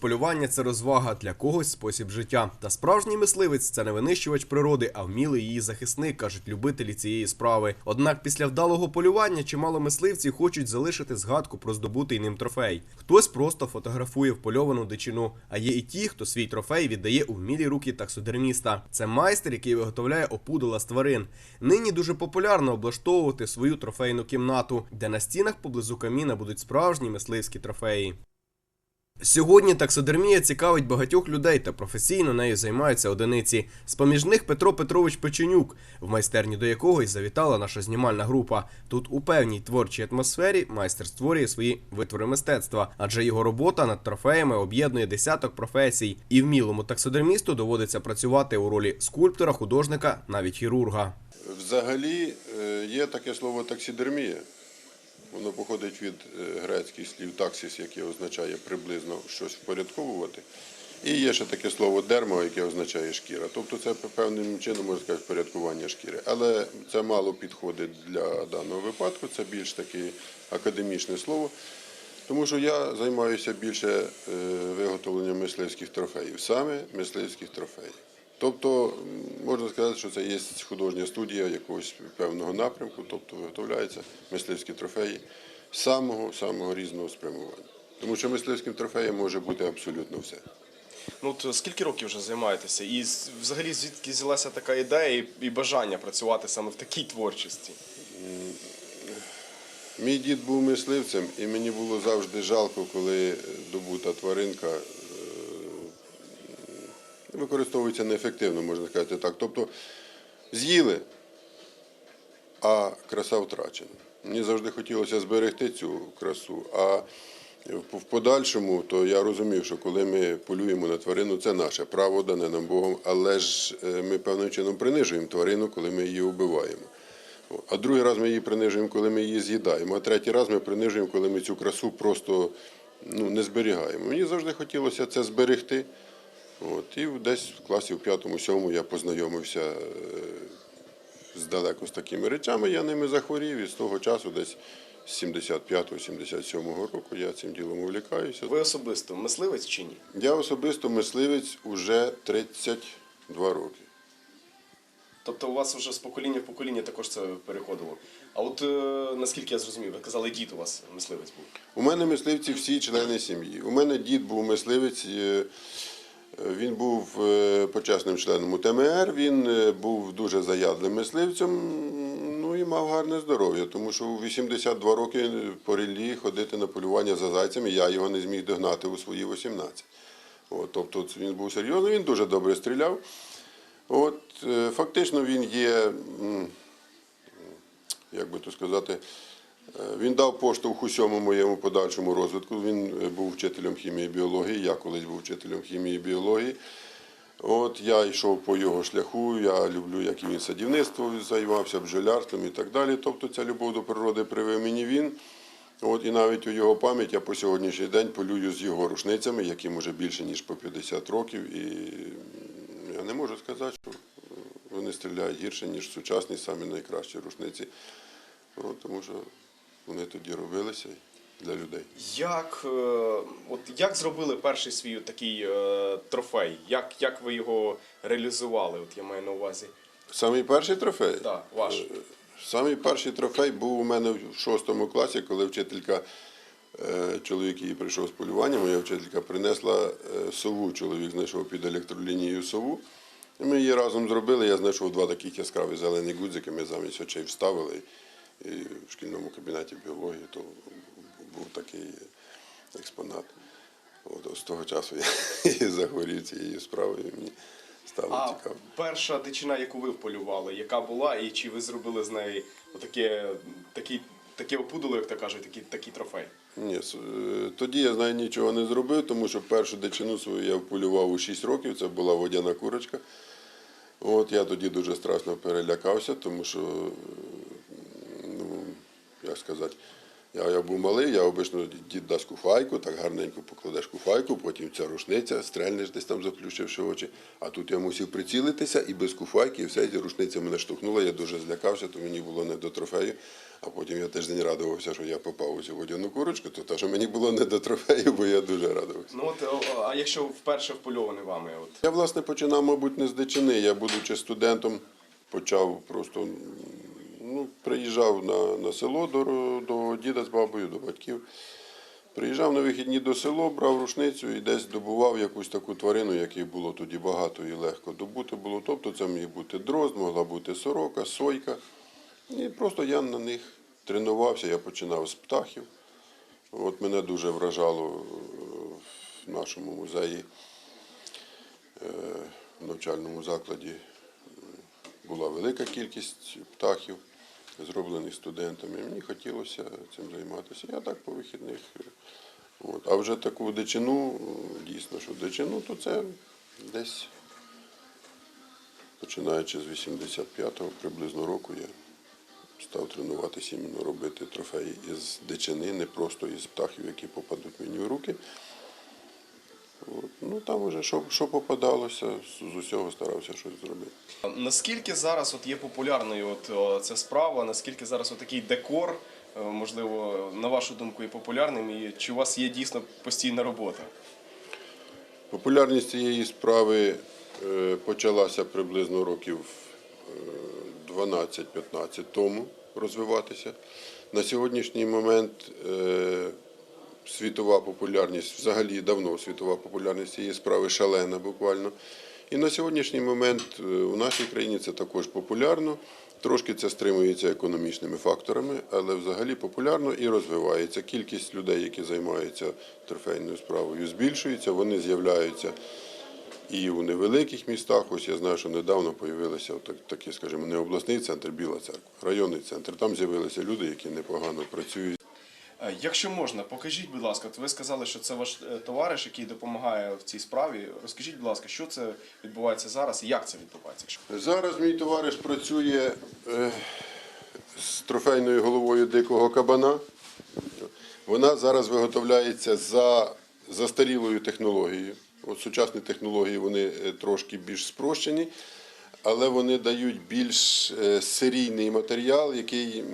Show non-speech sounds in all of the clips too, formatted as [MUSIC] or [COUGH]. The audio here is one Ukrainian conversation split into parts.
Полювання це розвага, для когось спосіб життя. Та справжній мисливець це не винищувач природи, а вмілий її захисник, кажуть любителі цієї справи. Однак після вдалого полювання чимало мисливців хочуть залишити згадку про здобутий ним трофей. Хтось просто фотографує впольовану дичину, а є і ті, хто свій трофей віддає у вмілі руки таксодерміста. Це майстер, який виготовляє опудала з тварин. Нині дуже популярно облаштовувати свою трофейну кімнату, де на стінах поблизу каміна будуть справжні мисливські трофеї. Сьогодні таксодермія цікавить багатьох людей та професійно нею займаються одиниці. З поміж них Петро Петрович Печенюк, в майстерні до якого й завітала наша знімальна група. Тут у певній творчій атмосфері майстер створює свої витвори мистецтва, адже його робота над трофеями об'єднує десяток професій, і вмілому таксодермісту доводиться працювати у ролі скульптора, художника, навіть хірурга. Взагалі е, є таке слово таксідермія. Воно походить від е, грецьких слів таксіс, яке означає приблизно щось впорядковувати. І є ще таке слово дермо, яке означає шкіра. Тобто це певним чином можна сказати впорядкування шкіри. Але це мало підходить для даного випадку, це більш таке академічне слово. Тому що я займаюся більше е, виготовленням мисливських трофеїв, саме мисливських трофеїв. Тобто можна сказати, що це є художня студія якогось певного напрямку, тобто виготовляються мисливські трофеї самого самого різного спрямування. Тому що мисливським трофеєм може бути абсолютно все. Ну от скільки років вже займаєтеся? І взагалі звідки взялася така ідея і, бажання працювати саме в такій творчості? Мій дід був мисливцем, і мені було завжди жалко, коли добута тваринка е, використовується неефективно, можна сказати так. Тобто з'їли, а краса втрачена. Мені завжди хотілося зберегти цю красу. А в подальшому, то я розумів, що коли ми полюємо на тварину, це наше право дане нам Богом, але ж е, ми певним чином принижуємо тварину, коли ми її вбиваємо. А другий раз ми її принижуємо, коли ми її з'їдаємо, а третій раз ми принижуємо, коли ми цю красу просто ну, не зберігаємо. Мені завжди хотілося це зберегти. От, і десь в класі в п'ятому-сьомому я познайомився е, здалеку з такими речами, я ними захворів, і з того часу, десь з 75-77 року, я цим ділом увлікаюся. Ви особисто мисливець чи ні? Я особисто мисливець уже 32 роки. Тобто у вас вже з покоління в покоління також це переходило. А от е, наскільки я зрозумів, ви казали, дід у вас мисливець був. У мене мисливці всі члени сім'ї. У мене дід був мисливець. Він був е, почесним членом УТМР, він е, був дуже заядлим мисливцем, ну і мав гарне здоров'я, тому що у 82 роки по ходити на полювання за зайцями, я його не зміг догнати у свої 18. От, тобто він був серйозний, він дуже добре стріляв. От, е, фактично він є, як би то сказати, Він дав поштовх усьому моєму подальшому розвитку. Він е, був вчителем хімії і біології, я колись був вчителем хімії і біології. От я йшов по його шляху, я люблю, як і він садівництво займався, бджолярством і так далі. Тобто ця любов до природи привив мені він. От, і навіть у його пам'ять я по сьогоднішній день полюю з його рушницями, яким уже більше ніж по 50 років. І я не можу сказати, що е, вони стріляють гірше, ніж сучасні, самі найкращі рушниці. От, тому що вони тоді робилися для людей. Як, е, от як зробили перший свій такий е, трофей? Як, як ви його реалізували? От я маю на увазі. Самий перший трофей? Так, ваш. Е, Самий перший трофей був у мене в шостому класі, коли вчителька, чоловік її прийшов з полювання, моя вчителька принесла сову, чоловік знайшов під електролінією сову. І ми її разом зробили. Я знайшов два таких яскраві зелені гудзики, ми замість очей вставили. І в шкільному кабінеті біології то був такий експонат. От, з того часу я [LAUGHS] і захворів цією справою, і мені стало А цікаво. перша дичина, яку ви вполювали, яка була, і чи ви зробили з неї отаке, такий таке опудало, як то кажуть, такий, такий трофей? Ні, е, тоді я знаю, нічого не зробив, тому що першу дичину свою я вполював у 6 років, це була водяна курочка. От я тоді дуже страшно перелякався, тому що, як сказати, я, я був малий, я обично дід дасть куфайку, так гарненько покладеш куфайку, потім ця рушниця, стрельнеш десь там заплющивши очі. А тут я мусив прицілитися і без куфайки, і все, і рушниця мене штовхнула, я дуже злякався, то мені було не до трофею. А потім я тиждень радувався, що я попав у цю водяну курочку, то те, що мені було не до трофею, бо я дуже радувався. Ну от, а якщо вперше впольований вами, от Я, власне, починав, мабуть, не з дичини. Я, будучи студентом, почав просто приїжджав на, на село до, до діда з бабою, до батьків. Приїжджав на вихідні до село, брав рушницю і десь добував якусь таку тварину, яких було тоді багато і легко добути було. Тобто це міг бути дрозд, могла бути сорока, сойка. І просто я на них тренувався, я починав з птахів. От мене дуже вражало е, в нашому музеї е, в навчальному закладі була велика кількість птахів, зроблених студентами. Мені хотілося цим займатися. Я так по вихідних. е, От. А вже таку дичину, е, дійсно, що дичину, то це десь починаючи з 85-го приблизно року я став тренуватися іменно робити трофеї із дичини, не просто із птахів, які попадуть мені в руки. От. Ну там вже що, що попадалося, з, усього старався щось зробити. наскільки зараз от є популярною от ця справа, наскільки зараз от такий декор, е, можливо, на вашу думку, є популярним, і чи у вас є дійсно постійна робота? Популярність цієї справи е, почалася приблизно років е, 12-15 тому розвиватися. На сьогоднішній момент е, світова популярність, взагалі давно світова популярність цієї справи шалена буквально. І на сьогоднішній момент е, у нашій країні це також популярно. Трошки це стримується економічними факторами, але взагалі популярно і розвивається. Кількість людей, які займаються трофейною справою, збільшується. Вони з'являються і у невеликих містах. Ось я знаю, що недавно з'явилися такі, скажімо, не обласний центр, Біла церква, районний центр. Там з'явилися люди, які непогано працюють. Е, Якщо можна, покажіть, будь ласка, ви сказали, що це ваш е, товариш, який допомагає в цій справі. Розкажіть, будь ласка, що це відбувається зараз і як це відбувається? Зараз мій товариш працює е, з трофейною головою дикого кабана. Вона зараз виготовляється за застарілою технологією. От сучасні технології вони трошки більш спрощені, але вони дають більш е, серійний матеріал, який,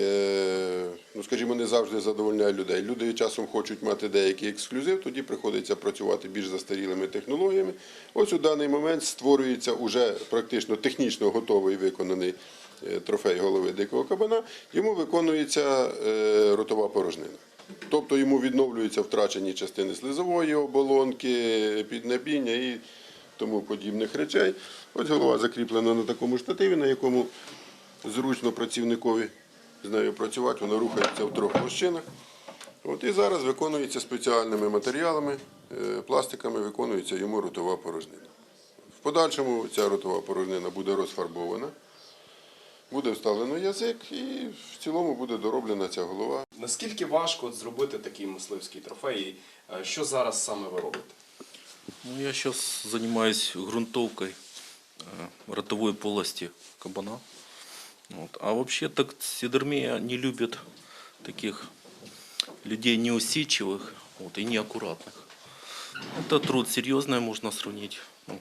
е, ну скажімо, не завжди задовольняє людей. Люди часом хочуть мати деякий ексклюзив, тоді приходиться працювати більш застарілими технологіями. Ось у даний момент створюється уже практично технічно готовий виконаний е, трофей голови дикого кабана. Йому виконується ротова порожнина. Тобто йому відновлюються втрачені частини слизової оболонки, піднебіння і тому подібних речей. Ось голова закріплена на такому штативі, на якому зручно працівникові з нею працювати. Вона рухається в трьох площинах. От і зараз виконується спеціальними матеріалами, е, пластиками, виконується йому ротова порожнина. В подальшому ця ротова порожнина буде розфарбована, буде вставлено язик і в цілому буде дороблена ця голова. Наскільки важко от зробити такий мисливський трофей? Е, Що зараз саме ви робите? Ну, я сейчас занимаюсь грунтовкой э, ротовой полости кабана. Вот. А вообще так сидермия не любит таких людей неусидчивых вот, и неаккуратных. Это труд серьезный, можно сравнить, ну,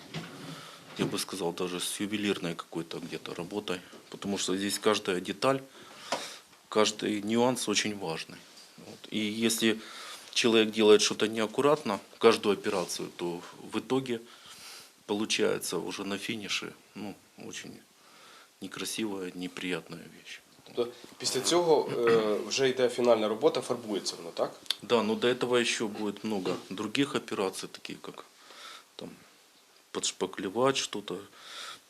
я бы сказал, даже с ювелирной какой-то где-то работой. Потому что здесь каждая деталь, каждый нюанс очень важный. Вот. И если человек делает что-то неаккуратно, каждую операцию, то в итоге получается уже на финише ну, очень некрасивая, неприятная вещь. Тобто після цього е, вже йде фінальна робота, фарбується воно, так? Да, но до этого еще будет много других операций, такие как там подшпаклевать что-то,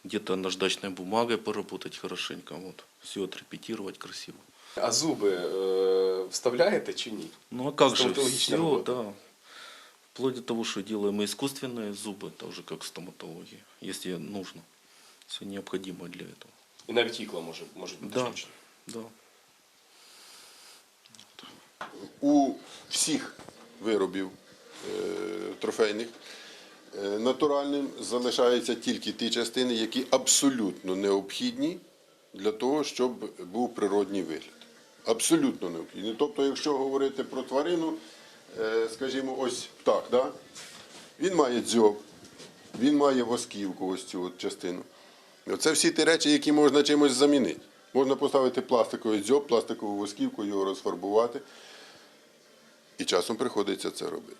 где-то наждачной бумагой поработать хорошенько, вот, все отрепетировать красиво. А зуби е, вставляєте чи ні? Ну а как же, Стоматологичная все, работа. да. Вплоть до того, что делаем и искусственные зубы, так же как стоматология, если нужно. Все необходимо для этого. І навіть ікла може, можуть бути Да. штучні. Да. У всіх виробів е, трофейних е, натуральним залишаються тільки ті частини, які абсолютно необхідні для того, щоб був природній вигляд. Абсолютно необхідні. Тобто, якщо говорити про тварину, е, скажімо, ось птах, да? він має дзьоб, він має восківку, ось цю от частину. Це всі ті речі, які можна чимось замінити. Можна поставити пластиковий дзьоб, пластикову восківку, його розфарбувати. І часом приходиться це робити.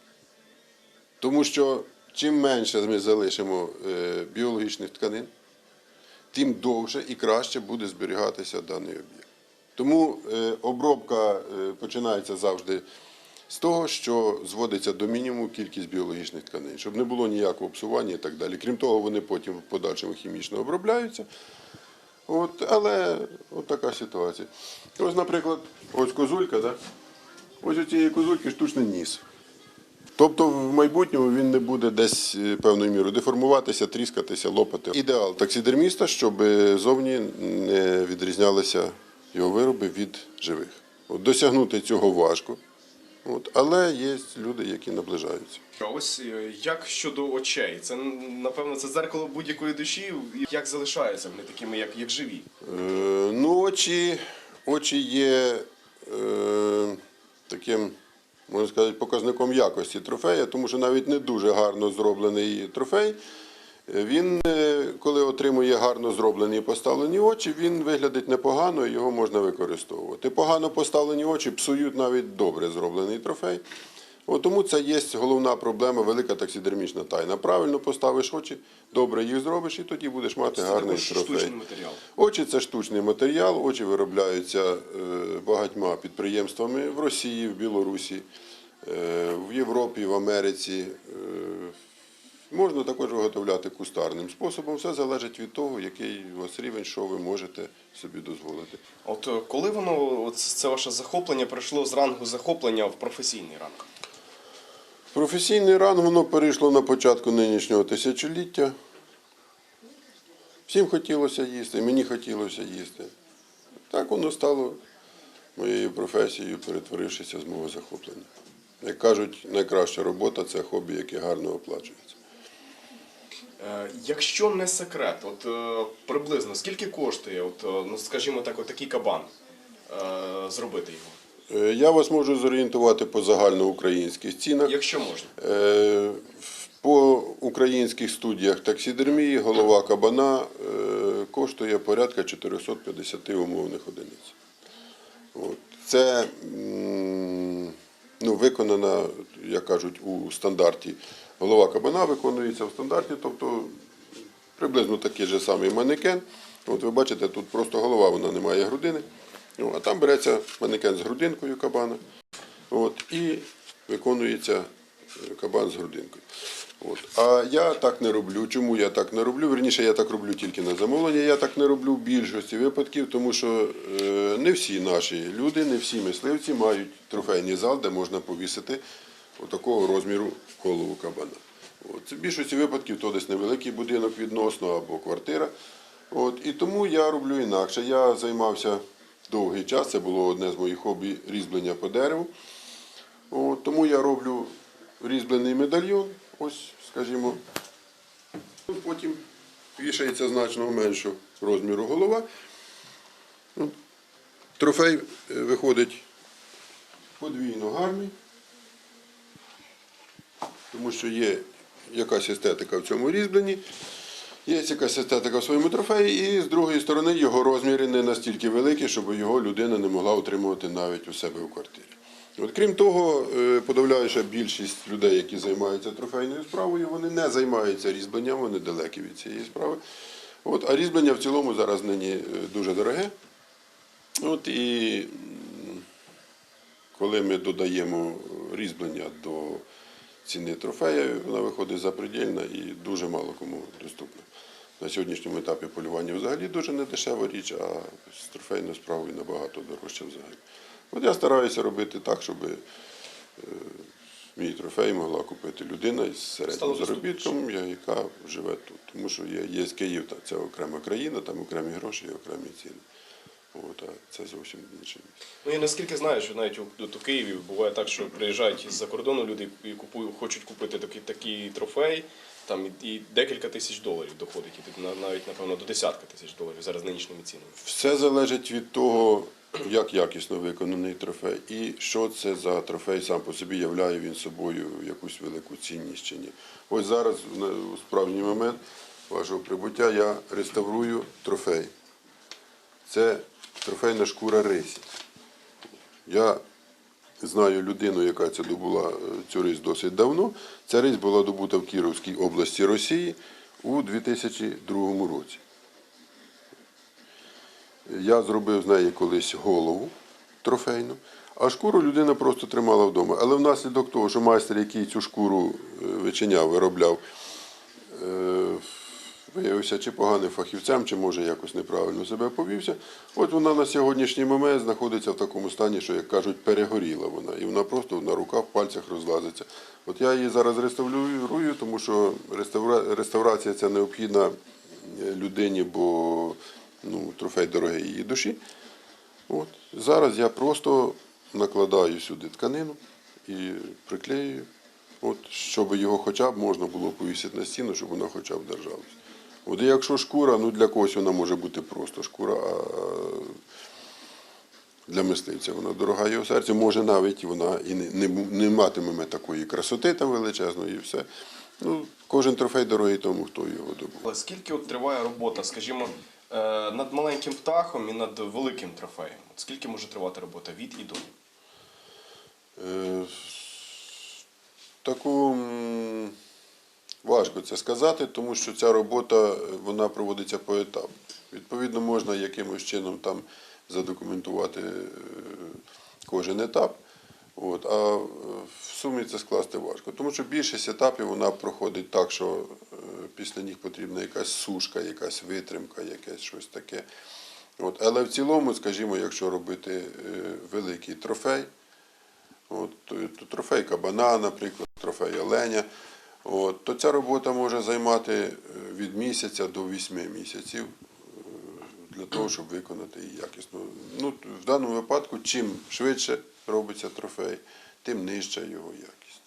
Тому що чим менше ми залишимо е, біологічних тканин, тим довше і краще буде зберігатися даний об'єкт. Тому е, обробка е, починається завжди з того, що зводиться до мінімуму кількість біологічних тканин, щоб не було ніякого псування і так далі. Крім того, вони потім в подальшому хімічно обробляються. От, але така ситуація. Ось, наприклад, ось козулька, да? ось у цієї козульки штучний ніс. Тобто в майбутньому він не буде десь е, певною мірою деформуватися, тріскатися, лопати. Ідеал таксидерміста, щоб е, зовні не відрізнялися його вироби від живих. От досягнути цього важко, от, але є люди, які наближаються. А ось е, як щодо очей? Це напевно це зеркало будь-якої душі. Як залишаються вони такими, як, як живі? Е, ну, очі, очі є е, таким, можна сказати, показником якості трофея, тому що навіть не дуже гарно зроблений трофей. Він, е, коли отримує гарно зроблені і поставлені очі, він виглядить непогано і його можна використовувати. Погано поставлені очі псують навіть добре зроблений трофей. От тому це є головна проблема, велика таксидермічна тайна. Правильно поставиш очі, добре їх зробиш, і тоді будеш мати Це гарний трофей. штучний матеріал. Очі це штучний матеріал, очі виробляються е, багатьма підприємствами в Росії, в Білорусі, е, в Європі, в Америці. Можна також виготовляти кустарним способом. Все залежить від того, який у вас рівень, що ви можете собі дозволити. От е, коли воно, от це ваше захоплення прийшло з рангу захоплення в професійний ранг? Професійний ранг воно перейшло на початку нинішнього тисячоліття. Всім хотілося їсти, мені хотілося їсти. Так воно стало моєю професією, перетворившися з мого захоплення. Як кажуть, найкраща робота це хобі, яке гарно оплачується. Е, Якщо не секрет, от е, приблизно скільки коштує, от, е, ну скажімо так, от такий кабан зробити його, Я вас можу зорієнтувати по загальноукраїнських цінах. якщо можна? По українських студіях таксідермії голова кабана коштує порядка 450 умовних одиниць. От. Це ну, виконана, як кажуть, у стандарті. Голова кабана виконується в стандарті, тобто приблизно такий же самий манекен. От ви бачите, тут просто голова, вона не має грудини. Ну, а там береться манекен з грудинкою кабана. От, і виконується е, кабан з грудинкою. От. А я так не роблю. Чому я так не роблю? Верніше, я так роблю тільки на замовлення. Я так не роблю в більшості випадків, тому що е, не всі наші люди, не всі мисливці мають трофейний зал, де можна повісити отакого розміру голову кабана. От. В більшості випадків то десь невеликий будинок відносно або квартира. От. І тому я роблю інакше. Я займався довгий час, це було одне з моїх хобі різьблення по дереву. От, тому я роблю різьблений медальйон, ось, скажімо. Ну, Потім вішається значно меншого розміру голова. Трофей е, виходить подвійно гарний, тому що є якась естетика в цьому різьбленні. Є якась естетика в своєму трофеї, і з другої сторони його розміри не настільки великі, щоб його людина не могла утримувати навіть у себе в квартирі. От, крім того, е, подавляюча більшість людей, які займаються трофейною справою, вони не займаються різьбленням, вони далекі від цієї справи. От, а різьблення в цілому зараз нині е, дуже дороге. От, і коли ми додаємо різьблення до ціни трофея, вона виходить запредельна і дуже мало кому доступна. На сьогоднішньому етапі полювання взагалі дуже недешева річ, а з трофейною справою набагато дорожче взагалі. От я стараюся робити так, щоб е, мій трофей могла купити людина із середнім заробітком, яка живе тут. Тому що є, є Київ, та це окрема країна, там окремі гроші і окремі ціни. От, а це зовсім інше місце. Ну я наскільки знаю, що навіть у, у Києві буває так, що приїжджають із-за кордону люди і купують, хочуть купити такий, такий трофей, там і, і декілька тисяч доларів доходить, і навіть напевно до десятка тисяч доларів зараз нинішніми цінами. Все залежить від того, як якісно виконаний трофей, і що це за трофей сам по собі являє він собою якусь велику цінність чи ні. Ось зараз, у справжній момент вашого прибуття, я реставрую трофей. Це трофейна шкура рисі. Я знаю людину, яка це добула е, цю рись досить давно. Ця рись була добута в Кіровській області Росії у 2002 році. Я зробив з неї колись голову трофейну, а шкуру людина просто тримала вдома. Але внаслідок того, що майстер, який цю шкуру е, вичиняв, виробляв, е, виявився чи поганим фахівцем, чи може якось неправильно себе повівся. От вона на сьогоднішній момент знаходиться в такому стані, що, як кажуть, перегоріла вона. І вона просто на руках, пальцях розлазиться. От я її зараз реставрую, тому що реставра- реставрація це необхідна е, людині, бо ну, трофей дорогий її душі. От. Зараз я просто накладаю сюди тканину і приклеюю, от, щоб його хоча б можна було повісити на стіну, щоб вона хоча б держалась. От якщо шкура, ну для когось вона може бути просто шкура, а для мисливця вона дорога його серцю, може навіть вона і не, не, не матиме такої красоти там величезної і все. Ну, кожен трофей дорогий тому, хто його добув. Але скільки от триває робота, скажімо, е, над маленьким птахом і над великим трофеєм? От скільки може тривати робота від і до? Е, Таку важко це сказати, тому що ця робота е, вона проводиться поетапно. Відповідно, можна якимось чином там задокументувати е, кожен етап. От, а е, в сумі це скласти важко. Тому що більшість етапів вона проходить так, що після них потрібна якась сушка, якась витримка, якесь щось таке. От, але в цілому, скажімо, якщо робити великий трофей, От, то трофей кабана, наприклад, трофей оленя. От, то ця робота може займати е, від місяця до вісьми місяців е, для того, щоб виконати її якісно. Ну, в даному випадку, чим швидше робиться трофей, тим нижча його якість.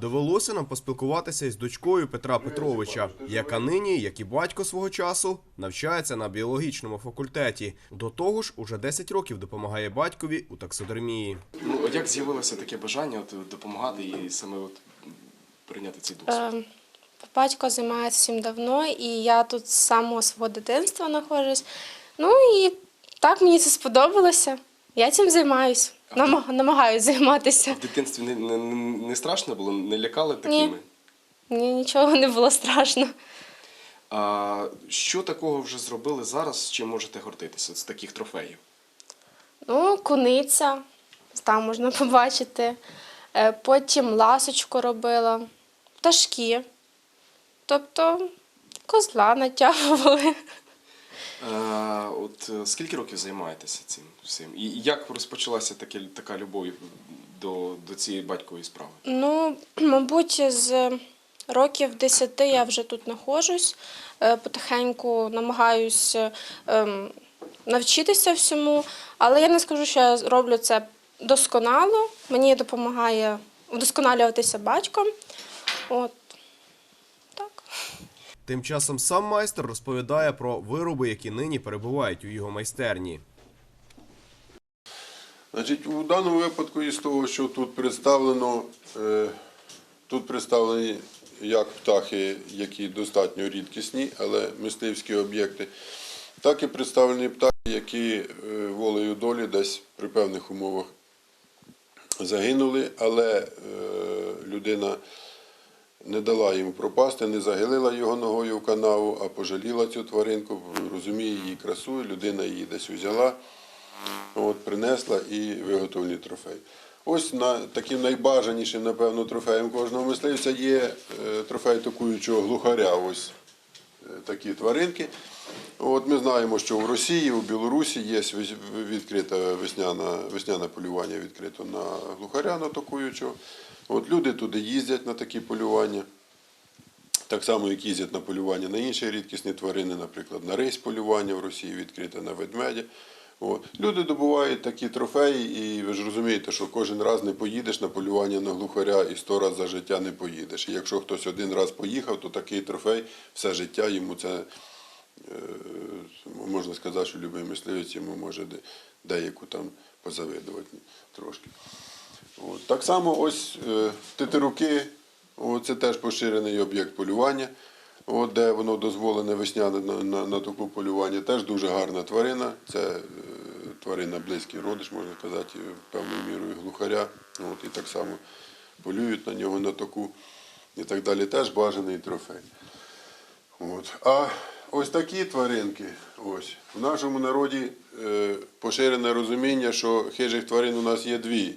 Довелося нам поспілкуватися із дочкою Петра Петровича, яка нині, як і батько свого часу, навчається на біологічному факультеті. До того ж, уже 10 років допомагає батькові у таксодермії. Ну, як з'явилося таке бажання от, допомагати і саме от, прийняти цей досвід? Е, Батько займається цим давно, і я тут з самого свого дитинства знаходжусь. Ну і так мені це сподобалося. Я цим займаюсь, намаг- намагаюсь займатися. В дитинстві не, не, не страшно було, не лякали такими? Мені нічого не було страшно. А що такого вже зробили зараз, з чим можете гордитися з таких трофеїв? Ну, куниця, там можна [LAUGHS] побачити. Е, Потім ласочку робила, пташки. Тобто козла натягували. А, от е, скільки років займаєтеся цим всім? І як розпочалася таке, така любов до, до цієї батькової справи? Ну, мабуть, з років 10 я вже тут знаходжусь. Е, Потихеньку намагаюся ем, навчитися всьому, але я не скажу, що я роблю це досконало. Мені допомагає вдосконалюватися батько. От так. Тим часом сам майстер розповідає про вироби, які нині перебувають у його майстерні. Значить, у даному випадку із того, що тут представлено, е, тут представлені як птахи, які достатньо рідкісні, але мисливські об'єкти, так і представлені птахи, які е, волею долі десь при певних умовах загинули, але е, людина не дала йому пропасти, не загилила його ногою в канаву, а пожаліла цю тваринку, розуміє її красу, людина її десь взяла от, принесла і виготовлений трофей. Ось на, таким найбажанішим, напевно, трофеєм кожного мисливця є е, трофей токуючого глухаря. Ось е, такі тваринки. От ми знаємо, що в Росії, у Білорусі є відкрите весняне, весняне полювання відкрито на глухаря на токуючого. От люди туди їздять на такі полювання. Так само, як їздять на полювання на інші рідкісні тварини, наприклад, на рись полювання в Росії відкрите на ведмедя. От. Люди добувають такі трофеї, і ви ж розумієте, що кожен раз не поїдеш на полювання на глухаря і сто разів за життя не поїдеш. І якщо хтось один раз поїхав, то такий трофей все життя йому це е, можна сказати, що любий мисливець йому може деяку там позавидувати трошки. От. Так само ось е, титируки, от, це теж поширений об'єкт полювання, от, де воно дозволене весняне на, на, на таку полювання. Теж дуже гарна тварина. Це е, тварина близький родич, можна сказати, певною мірою глухаря. От, і так само полюють на нього на таку і так далі. Теж бажаний трофей. От. А ось такі тваринки, ось, в нашому народі е, поширене розуміння, що хижих тварин у нас є дві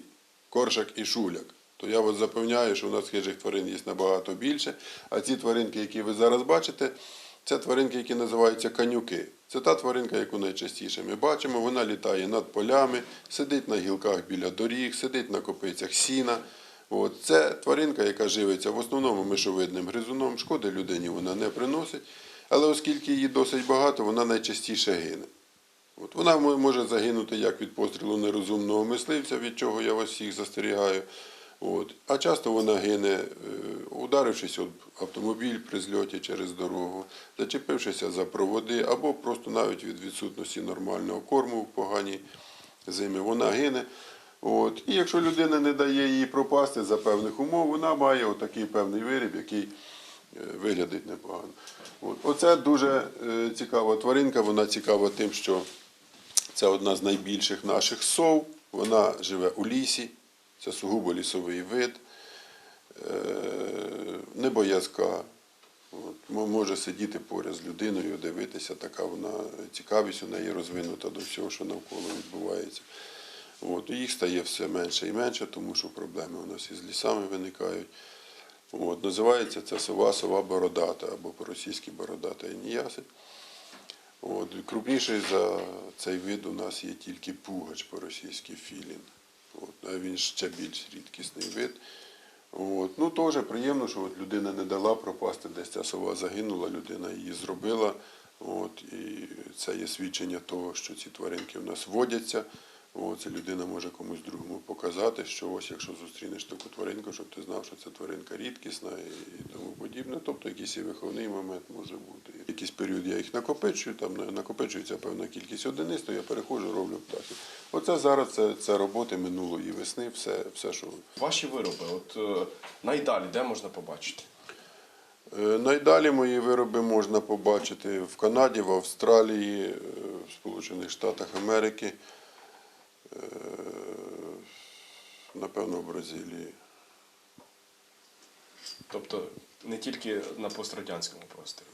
коршак і шуляк. То я вас запевняю, що у нас хижих тварин є набагато більше. А ці тваринки, які ви зараз бачите, це тваринки, які називаються канюки. Це та тваринка, яку найчастіше ми бачимо. Вона літає над полями, сидить на гілках біля доріг, сидить на копицях сіна. От. Це тваринка, яка живиться в основному мишовидним гризуном. Шкоди людині вона не приносить. Але оскільки її досить багато, вона найчастіше гине. От вона може загинути як від пострілу нерозумного мисливця, від чого я вас всіх застерігаю. От. А часто вона гине, е, ударившись об автомобіль при зльоті через дорогу, зачепившися за проводи, або просто навіть від відсутності нормального корму в поганій зимі, вона гине. От. І якщо людина не дає їй пропасти за певних умов, вона має отакий певний виріб, який е, виглядить непогано. От. Оце дуже е, цікава тваринка, вона цікава тим, що це одна з найбільших наших сов. Вона живе у лісі, це сугубо лісовий вид, е, не боязка. От, може сидіти поряд з людиною, дивитися, така вона цікавість у неї розвинута до всього, що навколо відбувається. От, і їх стає все менше і менше, тому що проблеми у нас із лісами виникають. От, називається це сова, сова бородата або по-російськи бородата ініясень. От, крупніший за цей вид у нас є тільки пугач по-російськи філін. От, а він ще більш рідкісний вид. От, ну, теж приємно, що от людина не дала пропасти, десь ця сова загинула, людина її зробила. От, і це є свідчення того, що ці тваринки в нас водяться. От, це людина може комусь другому показати, що ось якщо зустрінеш таку тваринку, щоб ти знав, що це тваринка рідкісна і тому подібне. Тобто якийсь і виховний момент може бути. Якийсь період я їх накопичую, там накопичується певна кількість одиниць, то я переходжу, роблю птахи. Оце зараз це, це роботи минулої весни, все, все що Ваші вироби, от е, найдалі, де можна побачити? Е, Найдалі мої вироби можна побачити в Канаді, в Австралії, е, в Сполучених Штатах Америки, напевно, в Бразилії. Тобто не тільки на пострадянському просторі.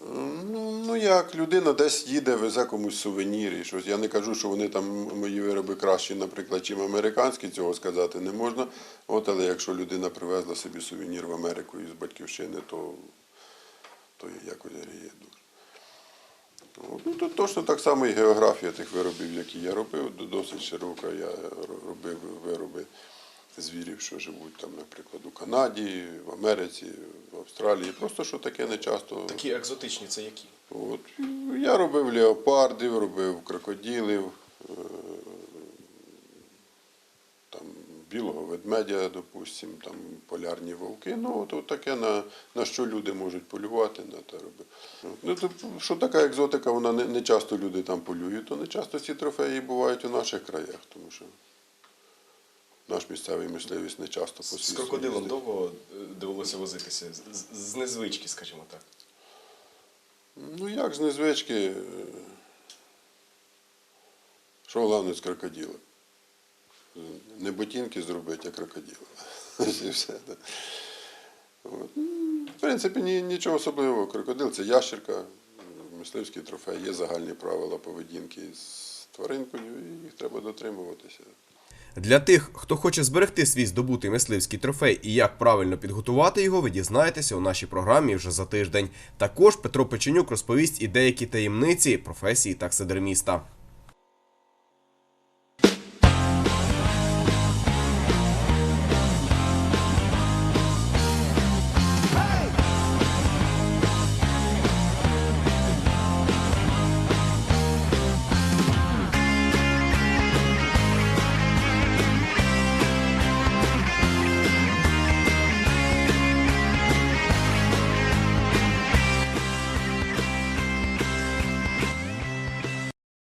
Ну, ну як, людина десь їде, везе комусь сувеніри, щось. Я не кажу, що вони там мої вироби кращі, наприклад, чим американські, цього сказати не можна. От, але якщо людина привезла собі сувенір в Америку із батьківщини, то, то якось гріє дуже. Ну, то точно так само і географія тих виробів, які я робив, до- досить широка. Я робив вироби звірів, що живуть там, наприклад, у Канаді, в Америці, в Австралії. Просто що таке не часто. Такі екзотичні це які? От. Я робив леопардів, робив крокодилів, е, там, білого ведмедя, допустим, там, полярні вовки. Ну, от, от таке, на, на що люди можуть полювати, на те робив. От. Ну, то, що така екзотика, вона не, не часто люди там полюють, то не часто ці трофеї бувають у наших краях, тому що наш місцевий мисливець не часто по З крокодилом довго довелося возитися? З, з- незвички, скажімо так. Ну як з незвички. е, Що головне з крокодила? Не ботинки зробити, а. От. Ну, В принципі, нічого особливого. Крокодил це ящерка, мисливський трофей, є загальні правила поведінки з тваринкою, і їх треба дотримуватися. Для тих, хто хоче зберегти свій здобутий мисливський трофей і як правильно підготувати його, ви дізнаєтеся у нашій програмі вже за тиждень. Також Петро Печенюк розповість і деякі таємниці професії таксидерміста.